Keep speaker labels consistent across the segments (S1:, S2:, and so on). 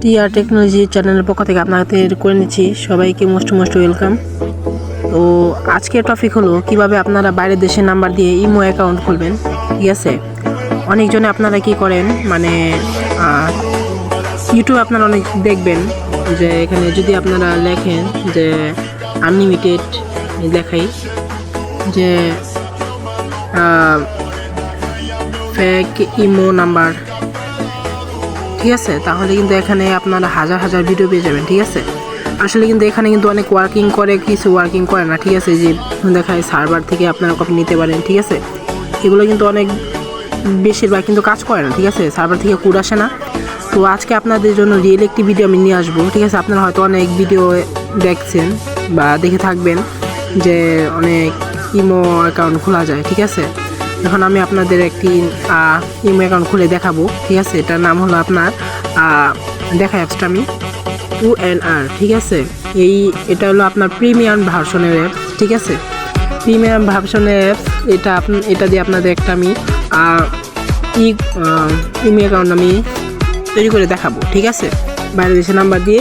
S1: TR technology চ্যানেলের পক্ষ থেকে আপনাদের করে নিচ্ছি সবাইকে মোস্ট মোস্ট ওয়েলকাম তো আজকের টপিক হলো কীভাবে আপনারা বাইরের দেশের নাম্বার দিয়ে ইমো অ্যাকাউন্ট খুলবেন। ঠিক আছে? অনেকজনে আপনারা কি করেন মানে ইউটিউব আপনারা অনেক দেখবেন, যে এখানে যদি আপনারা লেখেন যে আনলিমিটেড লেখাই যে ফেক ইমো নাম্বার ঠিক আছে? তাহলে কিন্তু এখানে আপনারা হাজার হাজার ভিডিও পেয়ে যাবেন, ঠিক আছে? আসলে কিন্তু এখানে কিন্তু অনেক ওয়ার্কিং করে, কিছু ওয়ার্কিং করে না, ঠিক আছে? যে দেখায় সার্ভার থেকে আপনারা কপি নিতে পারেন, ঠিক আছে? এগুলো কিন্তু অনেক বেশিরভাগ কিন্তু কাজ করে না, ঠিক আছে? সার্ভার থেকে কুড আসে না। তো আজকে আপনাদের জন্য রিয়েল একটি ভিডিও আমি নিয়ে আসব, ঠিক আছে? আপনারা হয়তো অনেক ভিডিও দেখছেন বা দেখে থাকবেন যে অনেক ইমো অ্যাকাউন্ট খোলা যায়, ঠিক আছে? এখন আমি আপনাদের একটি ইমো অ্যাকাউন্ট খুলে দেখাবো। ঠিক আছে? এটার নাম হলো আপনার দেখা অ্যাপসটা আমি টু এন আর ঠিক আছে? এই, এটা হলো আপনার প্রিমিয়াম ভার্সনের অ্যাপ, ঠিক আছে? প্রিমিয়াম ভার্সনের অ্যাপস এটা এটা দিয়ে আপনাদের একটা আমি ই ইমো অ্যাকাউন্ট আমি তৈরি করে দেখাবো, ঠিক আছে? বাইরের দেশের নাম্বার দিয়ে।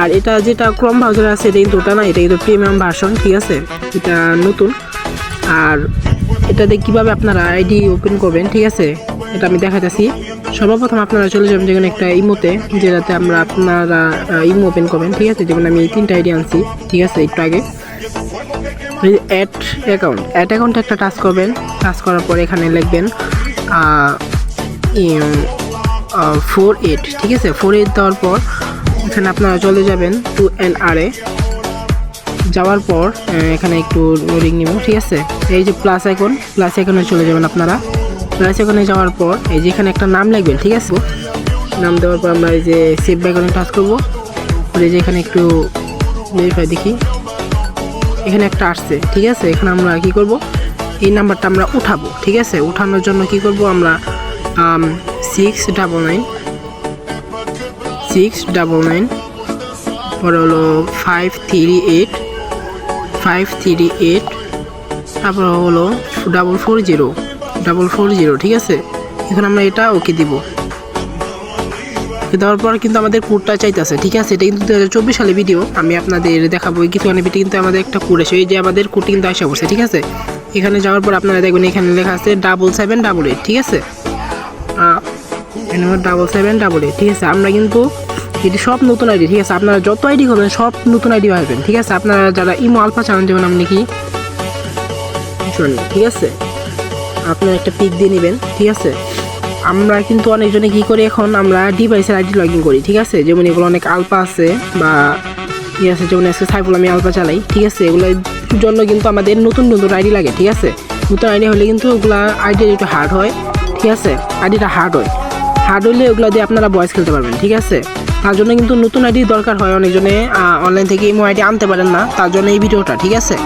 S1: আর এটা যেটা ক্রম ব্রাউজারে আছে, এটা কিন্তু ওটা না, এটা কিন্তু প্রিমিয়াম ভার্সন, ঠিক আছে? এটা নতুন। আর এটাতে কীভাবে আপনারা আইডি ওপেন করবেন, ঠিক আছে? এটা আমি দেখাতেছি সর্বপ্রথম আপনারা চলে যাবেন যেখানে একটা ইমোতে, যেটাতে আমরা আপনারা ইমো ওপেন করবেন, ঠিক আছে? যেমন আমি তিনটা আইডি আনছি, ঠিক আছে, একটু আগে। Add account. অ্যাড অ্যাকাউন্টে একটা টাচ করবেন। টাচ করার পর এখানে লিখবেন ফোর এইট ঠিক আছে? ফোর এইট দেওয়ার পর এখানে আপনারা চলে যাবেন টু এন আর এ যাওয়ার পর এখানে একটু লোডিং নিব, ঠিক আছে? এই যে প্লাস আইকন প্লাস আইকনে চলে যাবেন আপনারা। প্লাস আইকনে যাওয়ার পর, এই যে এখানে একটা নাম লিখবেন, ঠিক আছে? নাম দেওয়ার পর আমরা এই যে সেভ আইকনে টাচ করব। এই যে এখানে একটু ভেরিফাই দেখি। এখানে একটা আসছে, ঠিক আছে? এখানে আমরা কি করব? এই নাম্বারটা আমরা উঠাবো, ঠিক আছে? উঠানোর জন্য কি করব আমরা six double nine six double nine পরে হলো five three eight five three eight তারপর হলো double four zero double four zero ঠিক আছে? এখন আমরা এটা ওকে দিব। দেওয়ার পর কিন্তু আমাদের কোডটা চাইতেছে, ঠিক আছে? এটা কিন্তু দু হাজার চব্বিশ সালে ভিডিও আমি আপনাদের দেখাবো কিছুখানে ভিডিও কিন্তু আমাদের একটা কোড আছে এই যে আমাদের কোডটি কিন্তু আসা পড়ছে, ঠিক আছে? এখানে যাওয়ার পর আপনারা দেখবেন এখানে লেখা আছে ডাবল সেভেন ডাবল এইট ঠিক আছে? ডাবল সেভেন ডাবল এইট ঠিক আছে? আমরা কিন্তু এটি সব নতুন আইডি ঠিক আছে? আপনারা যত আইডি করবেন, সব নতুন আইডি পাবেন, ঠিক আছে? আপনারা যারা ইমো আলফা চান যেমন আপনি কি? ঠিক আছে? আপনার একটা পিক দিয়ে নেবেন, ঠিক আছে? আমরা কিন্তু অনেকজনে কি করি এখন? আমরা ডিভাইসের আইডি লগ ইন করি, ঠিক আছে? যেমন এগুলো অনেক আলপা আছে বা ই আছে, যেমন আজকে সাইফুল আমি আলপা চালাই, ঠিক আছে? এগুলোর জন্য কিন্তু আমাদের নতুন নতুন আইডি লাগে, ঠিক আছে? নতুন আইডি হলে কিন্তু ওগুলা আইডি একটু হার্ড হয়, ঠিক আছে? আইডিটা হার্ড হয়। হার্ড হলে ওগুলো দিয়ে আপনারা বয়স খেলতে পারবেন, ঠিক আছে? তার জন্য কিন্তু নতুন আইডি দরকার হয় অনেকজনে অনলাইন থেকে ইমো আইডি আনতে পারেন না, তার জন্য এই ভিডিওটা, ঠিক আছে?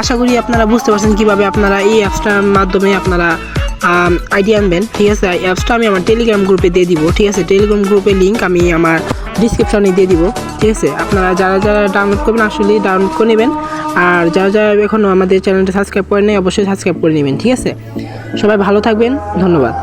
S1: আশা করি আপনারা বুঝতে পারছেন কীভাবে আপনারা এই অ্যাপসটার মাধ্যমে আপনারা আইডি আনবেন, ঠিক আছে? অ্যাপসটা আমি আমার টেলিগ্রাম গ্রুপে দিয়ে দিব, ঠিক আছে? টেলিগ্রাম গ্রুপের লিঙ্ক আমি আমার ডিসক্রিপশনে দিয়ে দিব, ঠিক আছে? আপনারা যারা যারা ডাউনলোড করবেন আসলে ডাউনলোড করে নেবেন। আর যারা যারা এখনও আমাদের চ্যানেলটা সাবস্ক্রাইব করে নেই, অবশ্যই সাবস্ক্রাইব করে নেবেন, ঠিক আছে? সবাই ভালো থাকবেন, ধন্যবাদ।